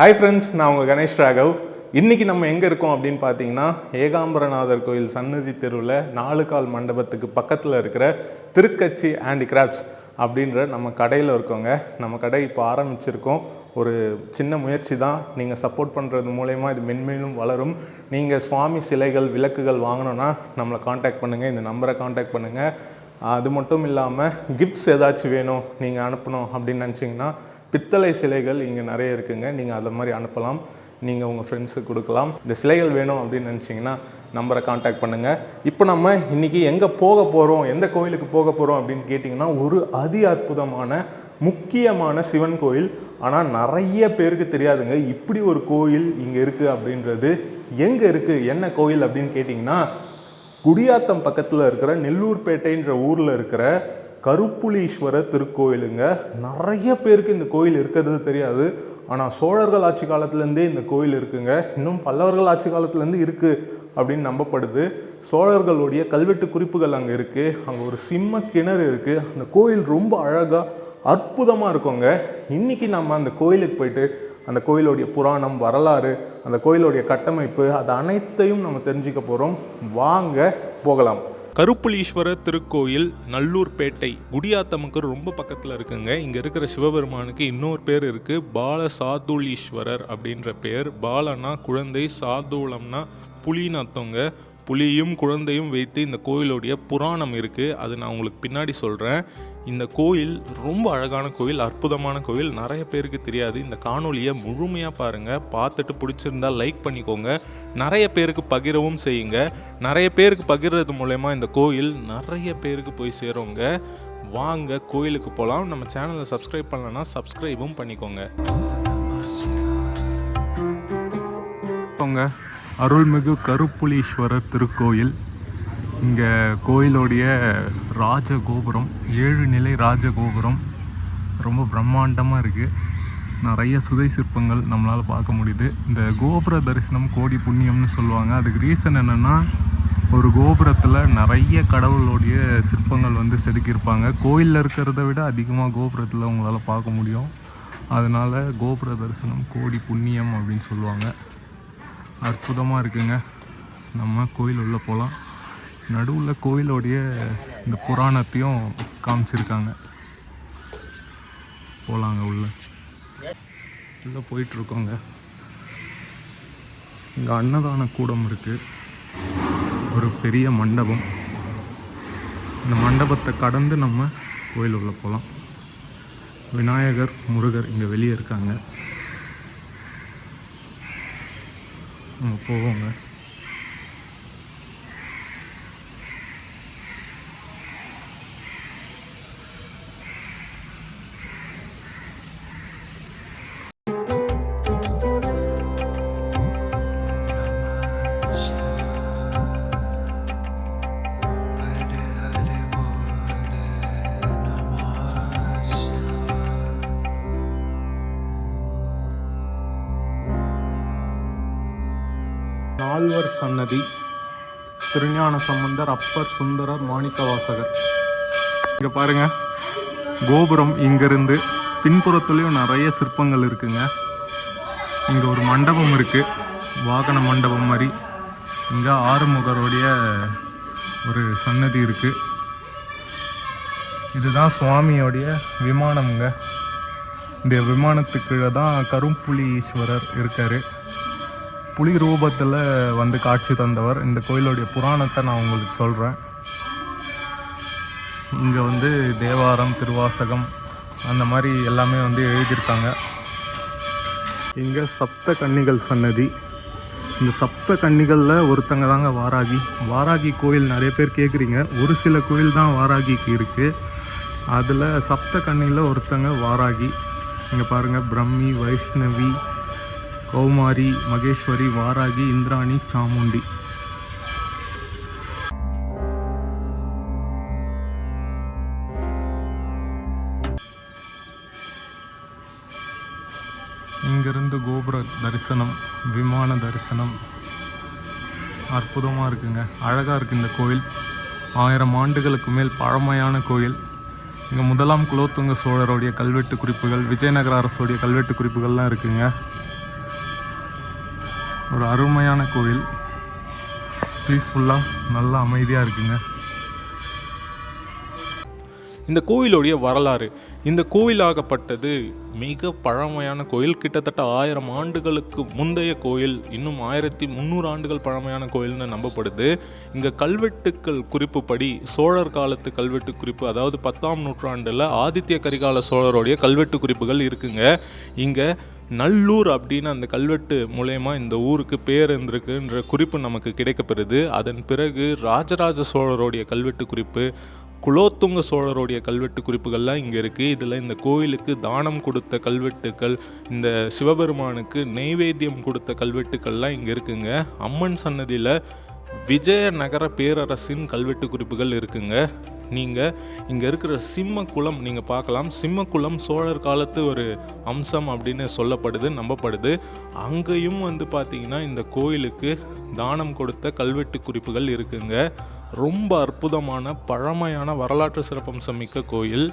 Hi friends நான் உங்கள் கணேஷ் ராகவ். இன்றைக்கி நம்ம எங்கே இருக்கோம் அப்படின்னு பார்த்தீங்கன்னா ஏகாம்பரநாதர் கோயில் சன்னதி தெருவில் நாலு கால் மண்டபத்துக்கு பக்கத்தில் இருக்கிற திருக்கச்சி ஹேண்டிகிராஃப்ட்ஸ் அப்படின்ற நம்ம கடையில் இருக்கோங்க. நம்ம கடை இப்போ ஆரம்பிச்சிருக்கோம். ஒரு சின்ன முயற்சி தான். நீங்கள் சப்போர்ட் பண்ணுறது மூலயமா இது மென்மேலும் வளரும். நீங்கள் சுவாமி சிலைகள் விளக்குகள் வாங்கணுன்னா நம்மளை காண்டாக்ட் பண்ணுங்கள் இந்த நம்பரை காண்டாக்ட் பண்ணுங்கள் அது மட்டும் இல்லாமல் கிஃப்ட்ஸ் ஏதாச்சும் வேணும் நீங்கள் அனுப்பணும் அப்படின்னு நினச்சிங்கன்னா பித்தளை சிலைகள் இங்கே நிறைய இருக்குங்க. நீங்கள் அதை மாதிரி அனுப்பலாம். நீங்கள் உங்கள் ஃப்ரெண்ட்ஸுக்கு கொடுக்கலாம். இந்த சிலைகள் வேணும் அப்படின்னு நினச்சிங்கன்னா நம்பரை காண்டாக்ட் பண்ணுங்கள் இப்போ நம்ம இன்றைக்கி எங்கே போக போகிறோம் எந்த கோயிலுக்கு போக போகிறோம் அப்படின்னு கேட்டிங்கன்னா ஒரு அதி அற்புதமான முக்கியமான சிவன் கோயில். ஆனால் நிறைய பேருக்கு தெரியாதுங்க. இப்படி ஒரு கோயில் இங்கே இருக்குது அப்படின்றது. எங்கே இருக்குது என்ன கோயில் அப்படின்னு கேட்டிங்கன்னா குடியாத்தம் பக்கத்தில் இருக்கிற நெல்லூர்பேட்டைன்ற ஊரில் இருக்கிற கருப்புலீஸ்வரர் திருக்கோயிலுங்க. நிறைய பேருக்கு இந்த கோயில் இருக்கிறது தெரியாது. ஆனால் சோழர்கள் ஆட்சி காலத்துலேருந்தே இந்த கோயில் இருக்குங்க. இன்னும் பல்லவர்கள் ஆட்சி காலத்துலேருந்து இருக்குது அப்படின்னு நம்பப்படுது. சோழர்களுடைய கல்வெட்டு குறிப்புகள் அங்கே இருக்குது அங்கே ஒரு சிம்ம கிணறு இருக்குது அந்த கோயில் ரொம்ப அழகாக அற்புதமாக இருக்குங்க. இன்றைக்கி நம்ம அந்த கோயிலுக்கு போயிட்டு அந்த கோயிலுடைய புராணம் வரலாறு அந்த கோயிலுடைய கட்டமைப்பு அது அனைத்தையும் நம்ம தெரிஞ்சுக்க போகிறோம் வாங்க போகலாம். கருப்புலீஸ்வரர் திருக்கோயில் நல்லூர்பேட்டை குடியாத்தமுக்கு ரொம்ப பக்கத்தில் இருக்குங்க. இங்கே இருக்கிற சிவபெருமானுக்கு இன்னொரு பேர் இருக்குது பால சாதுலீஸ்வரர் அப்படின்ற பேர். பாலனா குழந்தை சாதுளம்னா புலின்னு அர்த்தங்க. புலியும் குழந்தையும் வைத்து இந்த கோயிலுடைய புராணம் இருக்குது அது நான் உங்களுக்கு பின்னாடி சொல்கிறேன் இந்த கோயில் ரொம்ப அழகான கோயில் அற்புதமான கோயில். நிறைய பேருக்கு தெரியாது. இந்த காணொலியை முழுமையாக பாருங்கள் பார்த்துட்டு பிடிச்சிருந்தா லைக் பண்ணிக்கோங்க. நிறைய பேருக்கு பகிரவும் செய்யுங்க. நிறைய பேருக்கு பகிர்றது மூலயமா இந்த கோயில் நிறைய பேருக்கு போய் சேருங்க. வாங்க கோயிலுக்கு போகலாம் நம்ம சேனலை சப்ஸ்கிரைப் பண்ணலன்னா சப்ஸ்கிரைபும் பண்ணிக்கோங்க. அருள்மிகு கருப்புலீஸ்வரர் திருக்கோயில். இங்கே கோயிலுடைய ராஜகோபுரம் ஏழு நிலை ராஜகோபுரம். ரொம்ப பிரம்மாண்டமாக இருக்குது நிறைய சுதை சிற்பங்கள் நம்மளால் பார்க்க முடியுது. இந்த கோபுர தரிசனம் கோடி புண்ணியம்னு சொல்லுவாங்க. அதுக்கு ரீசன் என்னென்னா ஒரு கோபுரத்தில் நிறைய கடவுளுடைய சிற்பங்கள் வந்து செதுக்கியிருப்பாங்க. கோயிலில் இருக்கிறத விட அதிகமாக கோபுரத்தில் உங்களால் பார்க்க முடியும். அதனால் கோபுர தரிசனம் கோடி புண்ணியம் அப்படின்னு சொல்லுவாங்க. அற்புதமாக இருக்குங்க. நம்ம கோயில் உள்ளே போகலாம் நடுவில் கோயிலோடைய இந்த புராணத்தையும் காமிச்சிருக்காங்க. போகலாங்க உள்ள. உள்ளே போயிட்டுருக்கோங்க. இங்கே அன்னதான கூடம் இருக்குது ஒரு பெரிய மண்டபம். இந்த மண்டபத்தை கடந்து நம்ம கோயில் உள்ளே போகலாம் விநாயகர் முருகர் இங்கே வெளியே இருக்காங்க. நம்ம போவோங்க ஆழ்வர் சன்னதி திருஞான சம்பந்தர் அப்பர் சுந்தரர் மாணிக்கவாசகர். இங்கே பாருங்க கோபுரம் இங்கிருந்து பின்புறத்துலேயும் நிறைய சிற்பங்கள் இருக்குங்க. இங்கே ஒரு மண்டபம் இருக்குது வாகன மண்டபம் மாதிரி. இங்கே ஆறுமுகருடைய ஒரு சன்னதி இருக்குது இதுதான் சுவாமியோடைய விமானம்ங்க. இந்த விமானத்துக்குள்ளே தான் கரும்புலி ஈஸ்வரர் இருக்கார். புலி ரூபத்தில் வந்து காட்சி தந்தவர். இந்த கோயிலுடைய புராணத்தை நான் உங்களுக்கு சொல்கிறேன் இங்கே வந்து தேவாரம் திருவாசகம் அந்த மாதிரி எல்லாமே வந்து எழுதியிருக்காங்க. இங்கே சப்த கன்னிகள் சன்னதி. இந்த சப்த கன்னிகளில் ஒருத்தங்க தாங்க வாராகி. வாராகி கோயில் நிறைய பேர் கேட்குறீங்க ஒரு சில கோயில் தான் வாராகிக்கு இருக்குது அதில் சப்த கன்னியில் ஒருத்தங்க வாராகி. இங்கே பாருங்கள் பிரம்மி வைஷ்ணவி கௌமாரி மகேஸ்வரி வாராகி இந்திராணி சாமுண்டி. இங்கிருந்து கோபுர தரிசனம் விமான தரிசனம். அற்புதமாக இருக்குங்க. அழகாக இருக்குது இந்த கோயில். ஆயிரம் ஆண்டுகளுக்கு மேல் பழமையான கோயில். இங்கே முதலாம் குலோத்துங்க சோழருடைய கல்வெட்டு குறிப்புகள் விஜயநகர அரசுடைய கல்வெட்டு குறிப்புகள்லாம் இருக்குங்க. ஒரு அருமையான கோயில் பீஸ்ஃபுல்லாக நல்லா அமைதியாக இருக்குங்க. இந்த கோயிலுடைய வரலாறு இந்த கோயிலாகப்பட்டது மிக பழமையான கோயில் கிட்டத்தட்ட ஆயிரம் ஆண்டுகளுக்கு முந்தைய கோயில் இன்னும் ஆயிரத்தி முந்நூறு ஆண்டுகள் பழமையான கோயில்னு நம்பப்படுது. இங்கே கல்வெட்டுக்கள் குறிப்புப்படி சோழர் காலத்து கல்வெட்டு குறிப்பு அதாவது பத்தாம் நூற்றாண்டில் ஆதித்ய கரிகால சோழருடைய கல்வெட்டு குறிப்புகள் இருக்குங்க. இங்கே நல்லூர் அப்படின்னு அந்த கல்வெட்டு மூலயமா இந்த ஊருக்கு பேர் இருந்திருக்குன்ற குறிப்பு நமக்கு கிடைக்கப்பெறுது. அதன் பிறகு ராஜராஜ சோழருடைய கல்வெட்டு குறிப்பு குலோத்துங்க சோழருடைய கல்வெட்டு குறிப்புகள்லாம் இங்கே இருக்குது இதில் இந்த கோயிலுக்கு தானம் கொடுத்த கல்வெட்டுக்கள் இந்த சிவபெருமானுக்கு நெய்வேத்தியம் கொடுத்த கல்வெட்டுக்கள்லாம் இங்கே இருக்குங்க. அம்மன் சன்னதியில் விஜயநகர பேரரசின் கல்வெட்டு குறிப்புகள் இருக்குங்க. நீங்கள் இங்கே இருக்கிற சிம்மக்குளம் நீங்கள் பார்க்கலாம். சிம்மக்குளம் சோழர் காலத்து ஒரு அம்சம் அப்படின்னு சொல்லப்படுது நம்பப்படுது. அங்கேயும் வந்து பார்த்தீங்கன்னா இந்த கோயிலுக்கு தானம் கொடுத்த கல்வெட்டு குறிப்புகள் இருக்குங்க. ரொம்ப அற்புதமான பழமையான வரலாற்று சிறப்பம்சம் மிக்க கோயில்.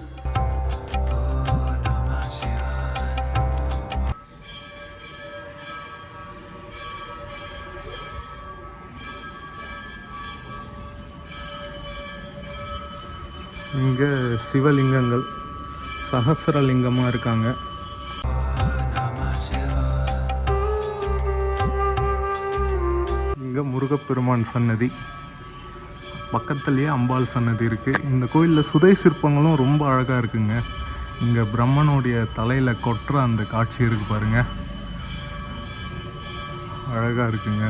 இங்கே சிவலிங்கங்கள். சகசரலிங்கமாக இருக்காங்க. இங்கே முருகப்பெருமான் சன்னதி. பக்கத்துலேயே அம்பாள் சன்னதி இருக்குது இந்த கோயிலில் சுதை சிற்பங்களும் ரொம்ப அழகாக இருக்குங்க. இங்கே பிரம்மனுடைய தலையில் கொட்டுற அந்த காட்சி இருக்கு பாருங்க. அழகாக இருக்குங்க.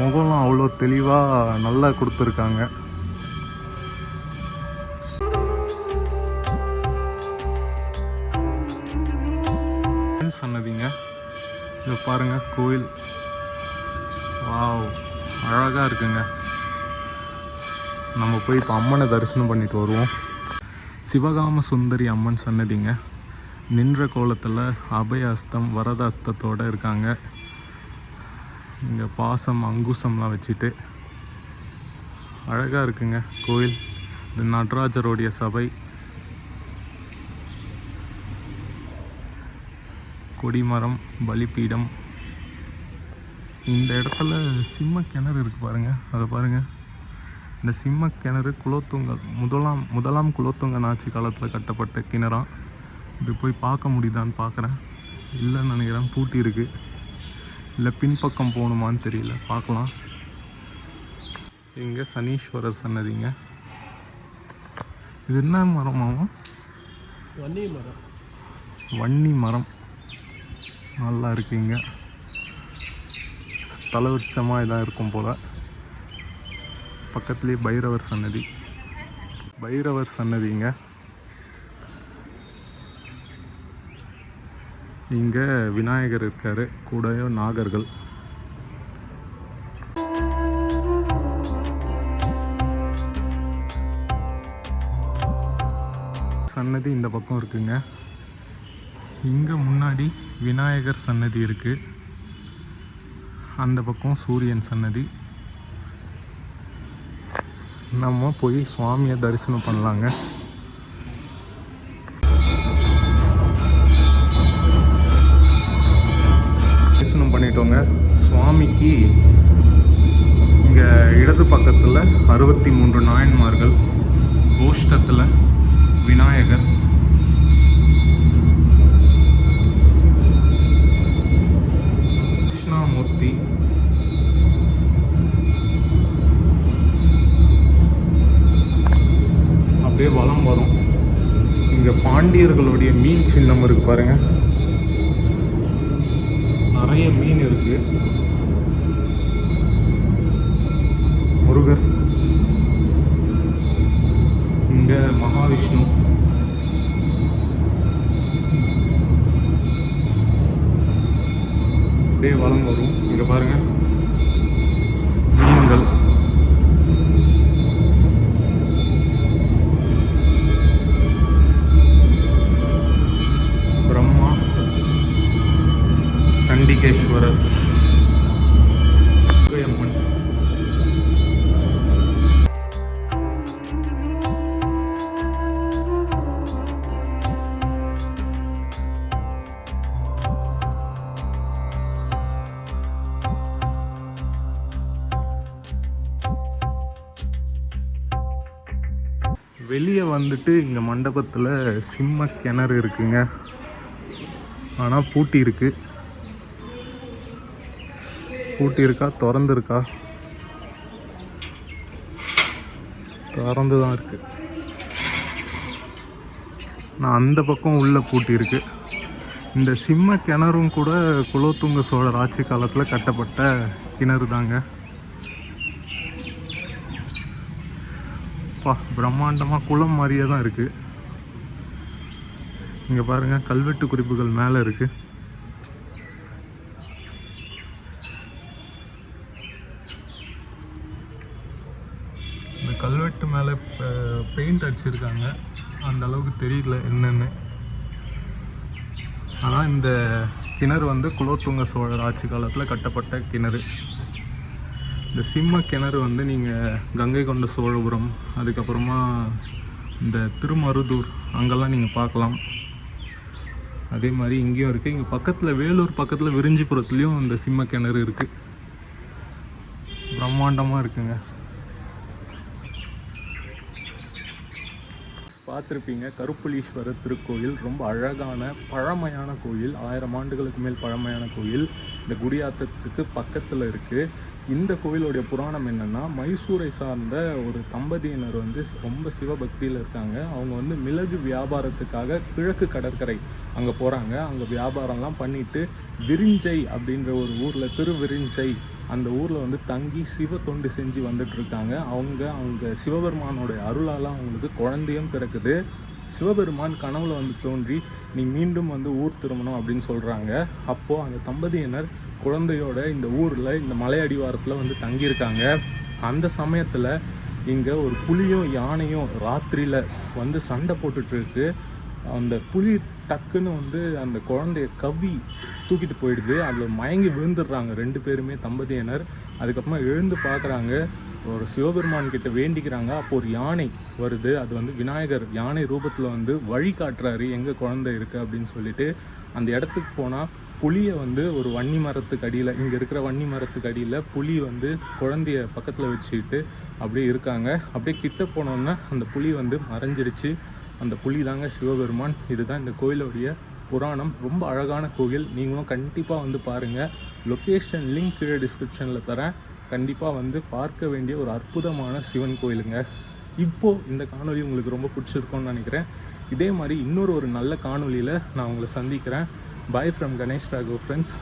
முகம்லாம் அவ்வளோ தெளிவாக நல்லா கொடுத்துருக்காங்க. பாருங்கள் பாருங்க கோயில். வாவ் அழகாக இருக்குங்க. நம்ம போய் இப்போ அம்மனை தரிசனம் பண்ணிட்டு வருவோம். சிவகாம சுந்தரி அம்மன் சன்னதிங்க. நின்ற கோலத்தில் அபய அஸ்தம் இருக்காங்க. இங்கே பாசம் அங்குசம்லாம் வச்சுட்டு. அழகாக இருக்குங்க கோயில். இது நடராஜருடைய சபை. கொடிமரம் பலிப்பீடம் இந்த இடத்துல சிம்ம கிணறு இருக்குது பாருங்கள் அதை பாருங்கள் இந்த சிம்ம கிணறு குலோத்துங்க முதலாம் முதலாம் குலோத்துங்க ஆட்சி காலத்தில் கட்டப்பட்ட கிணறாம் இது போய் பார்க்க முடியுதான்னு பார்க்குறேன் இல்லைன்னு நினைக்கிறேன். பூட்டி இருக்குது இல்லை பின்பக்கம் போகணுமான்னு தெரியல. பார்க்கலாம். இங்கே சனீஸ்வரர் சன்னதிங்க. இது என்ன மரமாமா வன்னி மரம். வன்னி மரம். நல்லா இருக்குங்க. ஸ்தல விருட்சமாக இதாக இருக்கும் போல். பக்கத்துலேயே பைரவர் சன்னதி. பைரவர் சன்னதிங்க. இங்கே விநாயகர் இருக்கார் கூடயோ நாகர்கள். சன்னதி இந்த பக்கம் இருக்குங்க. இங்கே முன்னாடி விநாயகர் சன்னதி இருக்குது அந்த பக்கம் சூரியன் சன்னதி. நம்ம போய் சுவாமியை தரிசனம் பண்ணலாங்க. தரிசனம் பண்ணிட்டோங்க. சுவாமிக்கு இங்கே இடது பக்கத்தில் அறுபத்தி மூன்று நாயன்மார்கள் கோஷ்டத்தில் விநாயகர் அப்படியே வலம் வரும். இங்கே பாண்டியர்களுடைய மீன் சின்னம் இருக்கு பாருங்கள் நிறைய மீன் இருக்குது முருகர். இங்கே மகாவிஷ்ணு. அப்படியே வலம் வரும். இங்கே பாருங்கள் வெளியே வந்துட்டு இங்கே மண்டபத்தில் சிம்ம கிணறு இருக்குங்க. ஆனால் பூட்டி இருக்கு. பூட்டி இருக்கா? திறந்துருக்கா? திறந்து தான் இருக்கு. நான் அந்த பக்கம் உள்ள பூட்டி இருக்கு. இந்த சிம்ம கிணறும் கூட குலோத்துங்க சோழர் ஆட்சி காலத்தில் கட்டப்பட்ட கிணறு தாங்க பா பிரம்மாண்டமாக குளம் மாதிரியே தான் இருக்குது இங்கே பாருங்கள் கல்வெட்டு குறிப்புகள் மேலே இருக்குது இந்த கல்வெட்டு மேலே பெயிண்ட் அடிச்சிருக்காங்க. அந்த அளவுக்கு தெரியல என்னென்னு. ஆனால் இந்த கிணறு வந்து குலோத்துங்க சோழர் ஆட்சி காலத்தில் கட்டப்பட்ட கிணறு. இந்த சிம்ம கிணறு வந்து நீங்கள் கங்கை கொண்ட சோழபுரம் அதுக்கப்புறமா இந்த திருமருதூர் அங்கெல்லாம் நீங்கள் பார்க்கலாம். அதே மாதிரி இங்கேயும் இருக்குது இங்கே பக்கத்தில் வேலூர் பக்கத்தில் விரிஞ்சிபுரத்துலேயும் இந்த சிம்ம கிணறு இருக்குது பிரம்மாண்டமாக இருக்குங்க. பார்த்துருப்பீங்க கருப்புலீஸ்வரர் திருக்கோயில். ரொம்ப அழகான பழமையான கோயில். ஆயிரம் ஆண்டுகளுக்கு மேல் பழமையான கோயில். இந்த குடியாத்தத்துக்கு பக்கத்தில் இருக்குது இந்த கோயிலுடைய புராணம் என்னென்னா மைசூரை சார்ந்த ஒரு தம்பதியினர் வந்து ரொம்ப சிவபக்தியில் இருக்காங்க. அவங்க வந்து மிளகு வியாபாரத்துக்காக கிழக்கு கடற்கரை அங்கே போகிறாங்க அங்கே வியாபாரம்லாம் பண்ணிட்டு விரிஞ்சை அப்படின்ற ஒரு ஊரில் திருவிரிஞ்சை அந்த ஊரில் வந்து தங்கி சிவ தொண்டு செஞ்சு வந்துட்டுருக்காங்க. அவங்க அவங்க சிவபெருமானோட அருளால் அவங்களுக்கு குழந்தையும் பிறக்குது. சிவபெருமான் கனவுல வந்து தோன்றி நீ மீண்டும் வந்து ஊர் திரும்பணும் அப்படின்னு சொல்கிறாங்க அப்போது அந்த தம்பதியினர் குழந்தையோட இந்த ஊரில் இந்த மலை அடிவாரத்தில் வந்து தங்கியிருக்காங்க. அந்த சமயத்தில் இங்கே ஒரு புலியும் யானையும் ராத்திரியில் வந்து சண்டை போட்டுட்ருக்கு. அந்த புலி டக்குன்னு வந்து அந்த குழந்தைய கவ்வி தூக்கிட்டு போயிடுது. அதில் மயங்கி விழுந்துடுறாங்க ரெண்டு பேருமே தம்பதியினர். அதுக்கப்புறமா எழுந்து பார்க்குறாங்க ஒரு சிவபெருமான் கிட்ட வேண்டிக்கிறாங்க. அப்போ ஒரு யானை வருது. அது வந்து விநாயகர் யானை ரூபத்தில் வந்து வழி காட்டுறாரு. எங்கே குழந்தை இருக்குது அப்படின்னு சொல்லிட்டு அந்த இடத்துக்கு போனால் புலியை வந்து ஒரு வன்னி மரத்துக்கு அடியில் இங்கே இருக்கிற வன்னி மரத்துக்கு அடியில் புலி வந்து குழந்தைய பக்கத்தில் வச்சுக்கிட்டு அப்படியே இருக்காங்க. அப்படியே கிட்ட போனோன்னா அந்த புலி வந்து மறைஞ்சிடுச்சு. அந்த புளி தாங்க சிவபெருமான். இதுதான் இந்த கோயிலுடைய புராணம். ரொம்ப அழகான கோயில். நீங்களும் கண்டிப்பாக வந்து பாருங்கள் லொக்கேஷன் லிங்க் கீழே டிஸ்கிரிப்ஷனில் தரேன். கண்டிப்பாக வந்து பார்க்க வேண்டிய ஒரு அற்புதமான சிவன் கோயிலுங்க. இப்போது இந்த காணொலி உங்களுக்கு ரொம்ப பிடிச்சிருக்கோன்னு நினைக்கிறேன். இதே மாதிரி இன்னொரு ஒரு நல்ல காணொளியில் நான் உங்களை சந்திக்கிறேன். Bye from Ganesh Raghav friends